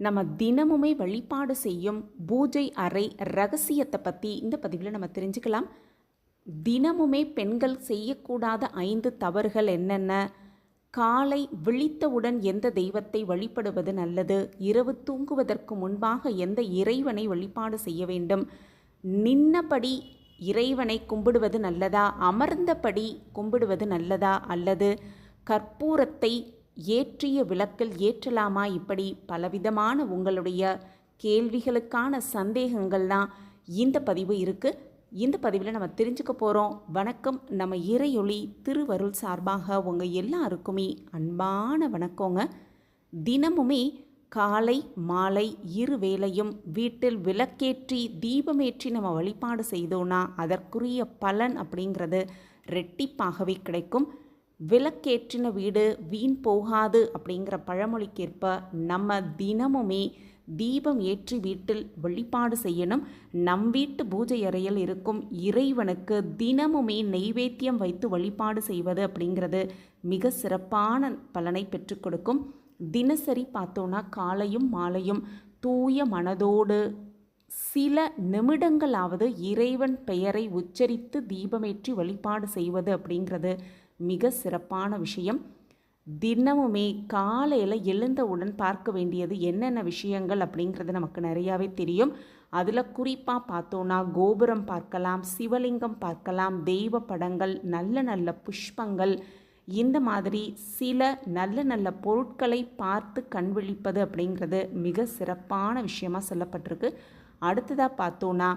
நம்ம தினமுமே வழிபாடு செய்யும் பூஜை அறை ரகசியத்தை பற்றி இந்த பதிவில் நம்ம தெரிஞ்சுக்கலாம். தினமுமே பெண்கள் செய்யக்கூடாத ஐந்து தவறுகள் என்னென்ன? காலை விழித்தவுடன் எந்த தெய்வத்தை வழிபடுவது நல்லது? இரவு தூங்குவதற்கு முன்பாக எந்த இறைவனை வழிபாடு செய்ய வேண்டும்? நின்னபடி இறைவனை கும்பிடுவது நல்லதா? அமர்ந்தபடி கும்பிடுவது நல்லதா? அல்லது கற்பூரத்தை ஏற்றிய விளக்கில் ஏற்றலாமா? இப்படி பலவிதமான உங்களுடைய கேள்விகளுக்கான சந்தேகங்கள்லாம் இந்த பதிவு இருக்குது இந்த பதிவில் நம்ம தெரிஞ்சுக்க போகிறோம் வணக்கம். நம்ம இறையொளி திருவருள் சார்பாக உங்கள் எல்லாருக்குமே அன்பான வணக்கங்க. தினமுமே காலை மாலை இரு வேளையும் வீட்டில் விளக்கேற்றி தீபமேற்றி நம்ம வழிபாடு செய்தோன்னா அதற்குரிய பலன் அப்படிங்கிறது ரெட்டிப்பாகவே கிடைக்கும். விளக்கேற்றின வீடு வீண் போகாது அப்படிங்கிற பழமொழிக்கேற்ப நம்ம தினமுமே தீபம் ஏற்றி வீட்டில் வழிபாடு செய்யணும். நம் வீட்டு பூஜை அறையில் இருக்கும் இறைவனுக்கு தினமுமே நெய்வேத்தியம் வைத்து வழிபாடு செய்வது அப்படிங்கிறது மிக சிறப்பான பலனை பெற்றுக் கொடுக்கும். தினசரி பார்த்தோன்னா காலையும் மாலையும் தூய மனதோடு சில நிமிடங்களாவது இறைவன் பெயரை உச்சரித்து தீபமேற்றி வழிபாடு செய்வது அப்படிங்கிறது மிக சிறப்பான விஷயம். தினமுமே காலையில் எழுந்தவுடன் பார்க்க வேண்டியது என்னென்ன விஷயங்கள் அப்படிங்கிறது நமக்கு நிறையாவே தெரியும். அதில் குறிப்பாக பார்த்தோன்னா கோபுரம் பார்க்கலாம் சிவலிங்கம் பார்க்கலாம் தெய்வ படங்கள் நல்ல நல்ல புஷ்பங்கள். இந்த மாதிரி சில நல்ல நல்ல பொருட்களை பார்த்து கண்விழிப்பது அப்படிங்கிறது மிக சிறப்பான விஷயமாக சொல்லப்பட்டிருக்கு. அடுத்ததாக பார்த்தோன்னா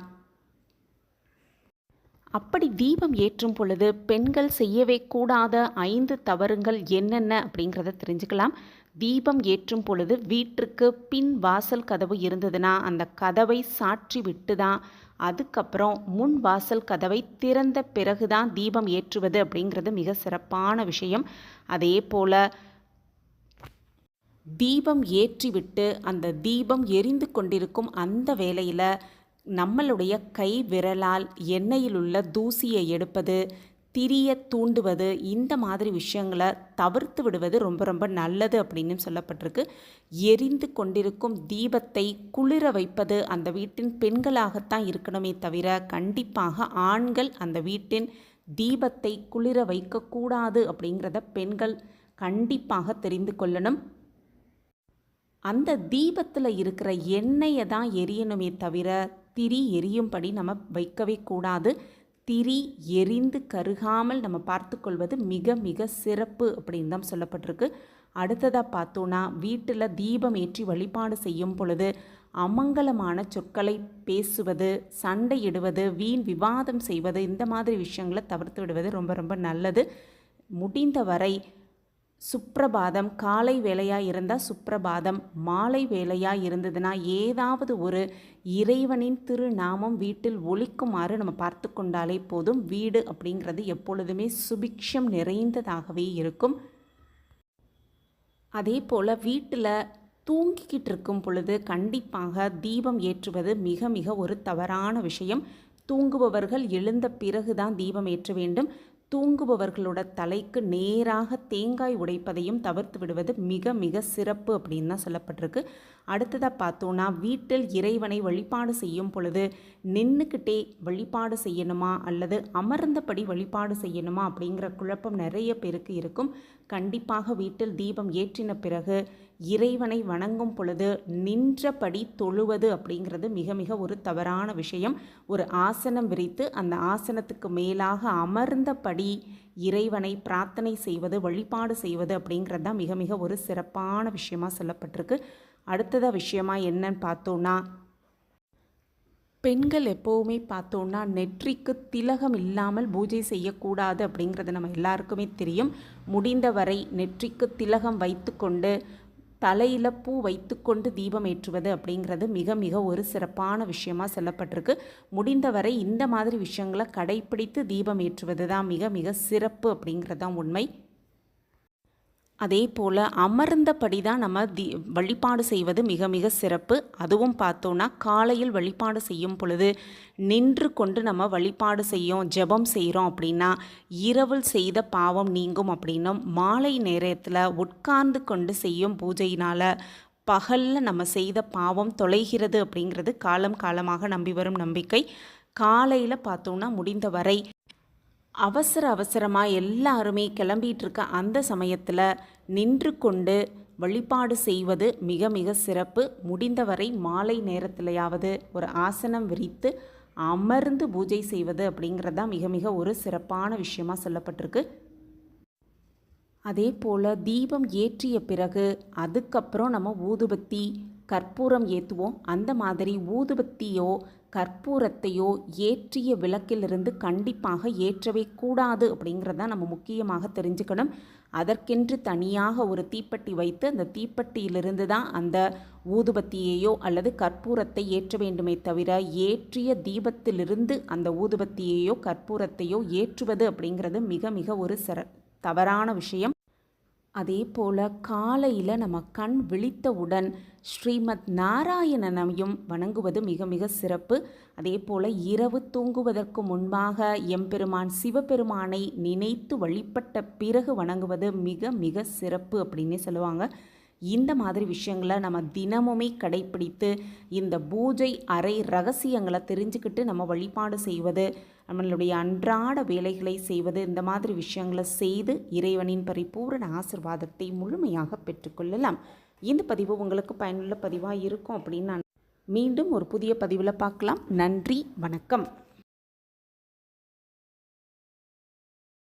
அப்படி தீபம் ஏற்றும் பொழுது பெண்கள் செய்யவே கூடாத ஐந்து தவறுங்கள் என்னென்ன அப்படிங்கிறத தெரிஞ்சுக்கலாம். தீபம் ஏற்றும் பொழுது வீட்டிற்கு பின் வாசல் கதவு இருந்ததுன்னா அந்த கதவை சாற்றி விட்டு தான் அதுக்கப்புறம் முன் வாசல் கதவை திறந்த பிறகு தான் தீபம் ஏற்றுவது அப்படிங்கிறது மிக சிறப்பான விஷயம். அதே போல் தீபம் ஏற்றிவிட்டு அந்த தீபம் எரிந்து கொண்டிருக்கும் அந்த வேலையில் நம்மளுடைய கை விரலால் எண்ணெயில் உள்ள தூசியை எடுப்பது திரிய தூண்டுவது இந்த மாதிரி விஷயங்களை தவிர்த்து விடுவது ரொம்ப ரொம்ப நல்லது அப்படின்னு சொல்லப்பட்டிருக்கு. எரிந்து கொண்டிருக்கும் தீபத்தை குளிர வைப்பது அந்த வீட்டின் பெண்களாகத்தான் இருக்கணுமே தவிர கண்டிப்பாக ஆண்கள் அந்த வீட்டின் தீபத்தை குளிர வைக்கக்கூடாது அப்படிங்கிறத பெண்கள் கண்டிப்பாக தெரிந்து கொள்ளணும். அந்த தீபத்தில் இருக்கிற எண்ணெயை தான் எரியணுமே தவிர திரி எரியும்படி நம்ம வைக்கவே கூடாது. திரி எரிந்து கருகாமல் நம்ம பார்த்து கொள்வது மிக மிக சிறப்பு அப்படின்னு தான் சொல்லப்பட்டிருக்கு. அடுத்ததாக பார்த்தோன்னா வீட்டில் தீபம் ஏற்றி வழிபாடு செய்யும் பொழுது அமங்கலமான சொற்களை பேசுவது சண்டையிடுவது வீண் விவாதம் செய்வது இந்த மாதிரி விஷயங்களை தவிர்த்து விடுவது ரொம்ப ரொம்ப நல்லது. முடிந்தவரை சுப்பிரபாதம் காலை வேலையாக இருந்தால் சுப்பிரபாதம் மாலை வேலையாக இருந்ததுன்னா ஏதாவது ஒரு இறைவனின் திருநாமம் வீட்டில் ஒழிக்குமாறு நம்ம பார்த்து கொண்டாலே போதும். வீடு அப்படிங்கிறது எப்பொழுதுமே சுபிக்ஷம் நிறைந்ததாகவே இருக்கும். அதே போல் வீட்டில் தூங்கிக்கிட்டு இருக்கும் பொழுது கண்டிப்பாக தீபம் ஏற்றுவது மிக மிக ஒரு தவறான விஷயம். தூங்குபவர்கள் எழுந்த பிறகு தான் தீபம் ஏற்ற வேண்டும். தூங்குபவர்களோட தலைக்கு நேராக தேங்காய் உடைப்பதையும் தவிர்த்து விடுவது மிக மிக சிறப்பு அப்படின்னு தான் சொல்லப்பட்டிருக்கு. அடுத்ததாக பார்த்தோன்னா வீட்டில் இறைவனை வழிபாடு செய்யும் பொழுது நின்றுக்கிட்டே வழிபாடு செய்யணுமா? அல்லது அமர்ந்தபடி வழிபாடு செய்யணுமா? அப்படிங்கிற குழப்பம் நிறைய பேருக்கு இருக்கும். கண்டிப்பாக வீட்டில் தீபம் ஏற்றின பிறகு இறைவனை வணங்கும் பொழுது நின்றபடி தொழுவது அப்படிங்கிறது மிக மிக ஒரு தவறான விஷயம். ஒரு ஆசனம் விரித்து அந்த ஆசனத்துக்கு மேலாக அமர்ந்தபடி இறைவனை பிரார்த்தனை செய்வது வழிபாடு செய்வது அப்படிங்கிறது தான் மிக மிக ஒரு சிறப்பான விஷயமாக சொல்லப்பட்டிருக்கு. அடுத்ததாக விஷயமா என்னன்னு பார்த்தோன்னா பெண்கள் எப்போவுமே பார்த்தோன்னா நெற்றிக்கு திலகம் இல்லாமல் பூஜை செய்யக்கூடாது அப்படிங்கிறது நம்ம எல்லாருக்குமே தெரியும். முடிந்தவரை நெற்றிக்கு திலகம் வைத்துக்கொண்டு தலையில் பூ வைத்துக்கொண்டு தீபம் ஏற்றுவது அப்படிங்கிறது மிக மிக ஒரு சிறப்பான விஷயமாக சொல்லப்பட்டிருக்கு. முடிந்தவரை இந்த மாதிரி விஷயங்களை கடைப்பிடித்து தீபம் ஏற்றுவது தான் மிக மிக சிறப்பு அப்படிங்கிறது தான் உண்மை. அதே போல் அமர்ந்தபடி தான் நம்ம தி வழிபாடு செய்வது மிக மிக சிறப்பு. அதுவும் பார்த்தோன்னா காலையில் வழிபாடு செய்யும் பொழுது நின்று கொண்டு நம்ம வழிபாடு செய்யும் ஜெபம் செய்கிறோம் அப்படின்னா இரவில் செய்த பாவம் நீங்கும் அப்படின்னும் மாலை நேரத்தில் உட்கார்ந்து கொண்டு செய்யும் பூஜையினால் பகலில் நம்ம செய்த பாவம் தொலைகிறது அப்படிங்கிறது காலம் காலமாக நம்பி வரும் நம்பிக்கை. காலையில் பார்த்தோன்னா முடிந்தவரை அவசர அவசரமாக எல்லாருமே கிளம்பிட்டு இருக்க அந்த சமயத்தில் நின்று கொண்டு வழிபாடு செய்வது மிக மிக சிறப்பு. முடிந்தவரை மாலை நேரத்திலையாவது ஒரு ஆசனம் விரித்து அமர்ந்து பூஜை செய்வது அப்படிங்கிறது தான் மிக மிக ஒரு சிறப்பான விஷயமாக சொல்லப்பட்டிருக்கு. அதே போல் தீபம் ஏற்றிய பிறகு அதுக்கப்புறம் நம்ம ஊதுபத்தி கற்பூரம் ஏற்றுவோம் அந்த மாதிரி ஊதுபத்தியோ கற்பூரத்தையோ ஏற்றிய விளக்கிலிருந்து கண்டிப்பாக ஏற்றவே கூடாது அப்படிங்கிறத நம்ம முக்கியமாக தெரிஞ்சுக்கணும். அதற்கென்று தனியாக ஒரு தீப்பெட்டி வைத்து அந்த தீப்பெட்டியிலிருந்து தான் அந்த ஊதுபத்தியையோ அல்லது கற்பூரத்தை ஏற்ற வேண்டுமே தவிர ஏற்றிய தீபத்திலிருந்து அந்த ஊதுபத்தியையோ கற்பூரத்தையோ ஏற்றுவது அப்படிங்கிறது மிக மிக ஒரு சிற தவறான விஷயம். அதே போல் காலையில் நம்ம கண் விழித்தவுடன் ஸ்ரீமத் நாராயணனையும் வணங்குவது மிக மிக சிறப்பு. அதே போல் இரவு தூங்குவதற்கு முன்பாக எம்பெருமான் சிவபெருமானை நினைத்து வழிபட்ட பிறகு வணங்குவது மிக மிக சிறப்பு அப்படின்னே சொல்லுவாங்க. இந்த மாதிரி விஷயங்களை நம்ம தினமுமே கடைப்பிடித்து இந்த பூஜை அறை ரகசியங்களை தெரிஞ்சுக்கிட்டு நம்ம வழிபாடு செய்வது நம்மளுடைய அன்றாட வேலைகளை செய்வது இந்த மாதிரி விஷயங்களை செய்து இறைவனின் பரிபூரண ஆசிர்வாதத்தை முழுமையாக பெற்றுக்கொள்ளலாம். இந்த பதிவு உங்களுக்கு பயனுள்ள பதிவாக இருக்கும் அப்படின்னு நான் மீண்டும் ஒரு புதிய பதிவில் பார்க்கலாம். நன்றி வணக்கம்.